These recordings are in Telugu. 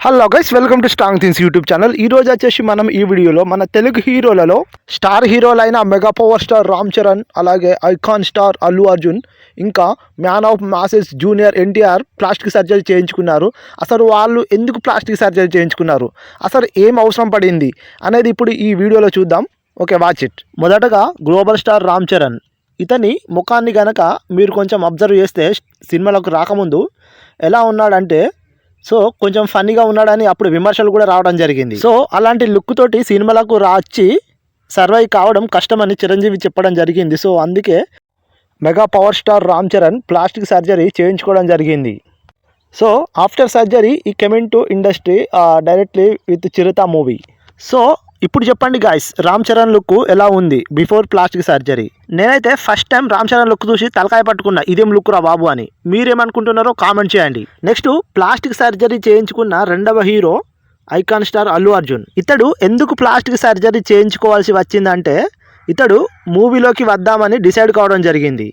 Hello guys welcome to strong things YouTube channel ఈ రోజు వచ్చేసి మనం ఈ వీడియోలో మన తెలుగు హీరోలలో star హీరోలైన mega power star Ram Charan అలాగే ఐకాన్ స్టార్ అల్లు అర్జున్ ఇంకా man of masses junior NTR plastic surgery చేయించుకున్నారు. అసలు వాళ్ళు ఎందుకు ప్లాస్టిక్ సర్జరీ చేయించుకున్నారు? అసలు ఏం అవసరం పడింది? అనేది ఇప్పుడు ఈ వీడియోలో చూద్దాం. ఓకే వాచ్ ఇట్ మొదటగా గ్లోబల్ స్టార్ రామ్ చరణ్ ఇతని ముఖాన్ని గనక మీరు కొంచెం అబ్జర్వ్ చేస్తే సినిమాలకు రాకముందు ఎలా ఉన్నాడంటే సో కొంచెం ఫన్నీగా ఉన్నాడని అప్పుడు విమర్శలు కూడా రావడం జరిగింది. సో అలాంటి లుక్ తోటి సినిమాలకు రాచి సర్వైవ్ కావడం కష్టమని చిరంజీవి చెప్పడం జరిగింది. సో అందుకే mega power star Ram Charan plastic surgery చేయించుకోవడం జరిగింది. సో ఆఫ్టర్ సర్జరీ ఈ came in to industry directly with Chirutha movie. So ఇప్పుడు చెప్పండి గాయస్ రామ్ చరణ్ లుక్ ఎలా ఉంది బిఫోర్ ప్లాస్టిక్ సర్జరీ నేనైతే first time Ram Charan look చూసి తలకాయ పట్టుకున్నా ఇదేం లుక్ రా బాబు అని. మీరేమనుకుంటున్నారో కామెంట్ చేయండి. నెక్స్ట్ ప్లాస్టిక్ సర్జరీ చేయించుకున్న రెండవ hero icon star Allu Arjun. ఇతడు ఎందుకు ప్లాస్టిక్ సర్జరీ చేయించుకోవాల్సి వచ్చిందంటే ఇతడు మూవీలోకి వద్దామని డిసైడ్ కావడం జరిగింది.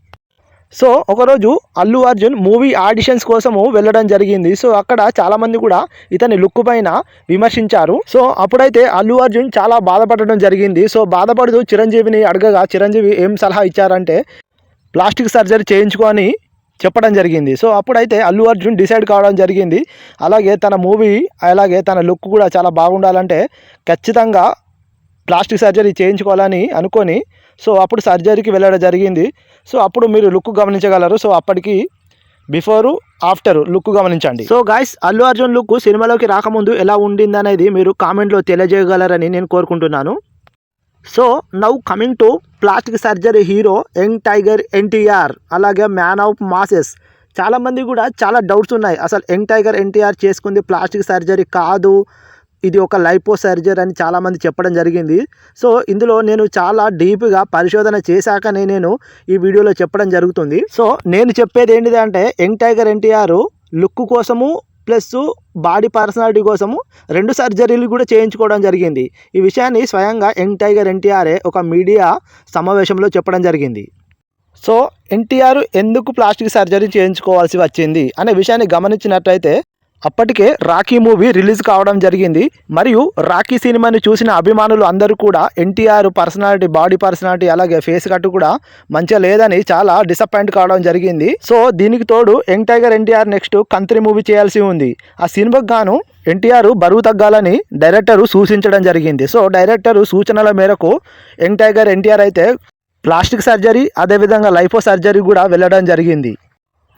సో ఒకరోజు అల్లు అర్జున్ మూవీ ఆడిషన్స్ కోసము వెళ్ళడం జరిగింది. సో అక్కడ చాలామంది కూడా ఇతని లుక్ పైన విమర్శించారు. సో అప్పుడైతే అల్లు అర్జున్ చాలా బాధపడడం జరిగింది. సో బాధపడుతూ చిరంజీవిని అడగగా చిరంజీవి ఏం సలహా ఇచ్చారంటే ప్లాస్టిక్ సర్జరీ చేయించుకొని చెప్పడం జరిగింది. సో అప్పుడైతే అల్లు అర్జున్ డిసైడ్ కావడం జరిగింది. అలాగే తన మూవీ అలాగే తన లుక్ కూడా చాలా బాగుండాలంటే ఖచ్చితంగా ప్లాస్టిక్ సర్జరీ చేయించుకోవాలని అనుకొని సో అప్పుడు సర్జరీకి వెళ్ళడం జరిగింది. సో అప్పుడు మీరు లుక్ గమనించగలరు. సో అప్పటికి బిఫోరు ఆఫ్టర్ లుక్ గమనించండి. So guys Allu Arjun look సినిమాలోకి రాకముందు ఎలా ఉండింది అనేది మీరు కామెంట్లో తెలియజేయగలరని నేను కోరుకుంటున్నాను. So now coming to plastic surgery hero young tiger NTR అలాగే మ్యాన్ ఆఫ్ మాసెస్. చాలామంది కూడా చాలా డౌట్స్ ఉన్నాయి. అసలు యంగ్ టైగర్ ఎన్టీఆర్ చేసుకుంది ప్లాస్టిక్ సర్జరీ కాదు. ఇది ఒక లైపో సర్జరీ అని చాలామంది చెప్పడం జరిగింది. సో ఇందులో నేను చాలా డీప్గా పరిశోధన చేశాకనే నేను ఈ వీడియోలో చెప్పడం జరుగుతుంది. సో నేను చెప్పేది ఏంటిది అంటే యంగ్ టైగర్ ఎన్టీఆర్ లుక్ కోసము ప్లస్ బాడీ పర్సనాలిటీ కోసము రెండు సర్జరీలు కూడా చేయించుకోవడం జరిగింది. ఈ విషయాన్ని స్వయంగా యంగ్ టైగర్ ఎన్టీఆర్ఏ ఒక మీడియా సమావేశంలో చెప్పడం జరిగింది. సో ఎన్టీఆర్ ఎందుకు ప్లాస్టిక్ సర్జరీ చేయించుకోవాల్సి వచ్చింది అనే విషయాన్ని గమనించినట్లయితే అప్పటికే రాఖీ మూవీ రిలీజ్ కావడం జరిగింది. మరియు రాఖీ సినిమాని చూసిన అభిమానులు అందరూ కూడా ఎన్టీఆర్ పర్సనాలిటీ బాడీ పర్సనాలిటీ అలాగే ఫేస్ కట్ కూడా మంచిగా లేదని చాలా డిసప్పాయింట్ కావడం జరిగింది. సో దీనికి తోడు young tiger NTR next Kantri movie చేయాల్సి ఉంది. ఆ సినిమాకు గాను ఎన్టీఆర్ బరువు తగ్గాలని డైరెక్టర్ సూచించడం జరిగింది. సో డైరెక్టర్ సూచనల మేరకు యంగ్ టైగర్ ఎన్టీఆర్ అయితే ప్లాస్టిక్ సర్జరీ అదేవిధంగా లైఫో సర్జరీ కూడా వెళ్ళడం జరిగింది.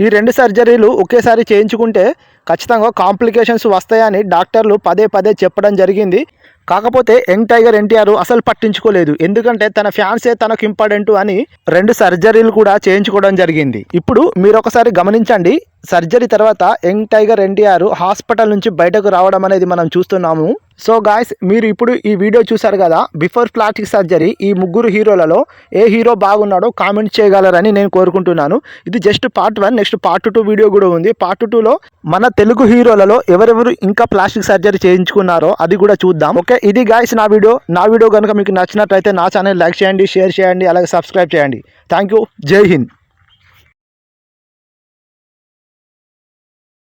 ఈ రెండు సర్జరీలు ఒకేసారి చేయించుకుంటే ఖచ్చితంగా కాంప్లికేషన్స్ వస్తాయని డాక్టర్లు పదే పదే చెప్పడం జరిగింది. కాకపోతే యంగ్ టైగర్ ఎన్టీఆర్ అసలు పట్టించుకోలేదు. ఎందుకంటే తన ఫ్యాన్సే తనకు ఇంపార్టెంట్ అని రెండు సర్జరీలు కూడా చేయించుకోవడం జరిగింది. ఇప్పుడు మీరు ఒకసారి గమనించండి. సర్జరీ తర్వాత యంగ్ టైగర్ ఎన్టీఆర్ హాస్పిటల్ నుంచి బయటకు రావడం అనేది మనం చూస్తున్నాము. సో గాయస్ మీరు ఇప్పుడు ఈ వీడియో చూసారు కదా బిఫోర్ ప్లాస్టిక్ సర్జరీ ఈ ముగ్గురు హీరోలలో ఏ హీరో బాగున్నాడో కామెంట్ చేయగలరని నేను కోరుకుంటున్నాను. ఇది just part one next part two video కూడా ఉంది. పార్ట్ టూలో మన తెలుగు హీరోలలో ఎవరెవరు ఇంకా ప్లాస్టిక్ సర్జరీ చేయించుకున్నారో అది కూడా చూద్దాం. ఓకే ఇది గాయస్ నా వీడియో. నా వీడియో కనుక మీకు నచ్చినట్లయితే నా ఛానల్ లైక్ చేయండి షేర్ చేయండి అలాగే సబ్స్క్రైబ్ చేయండి. Thank you. జై హింద్.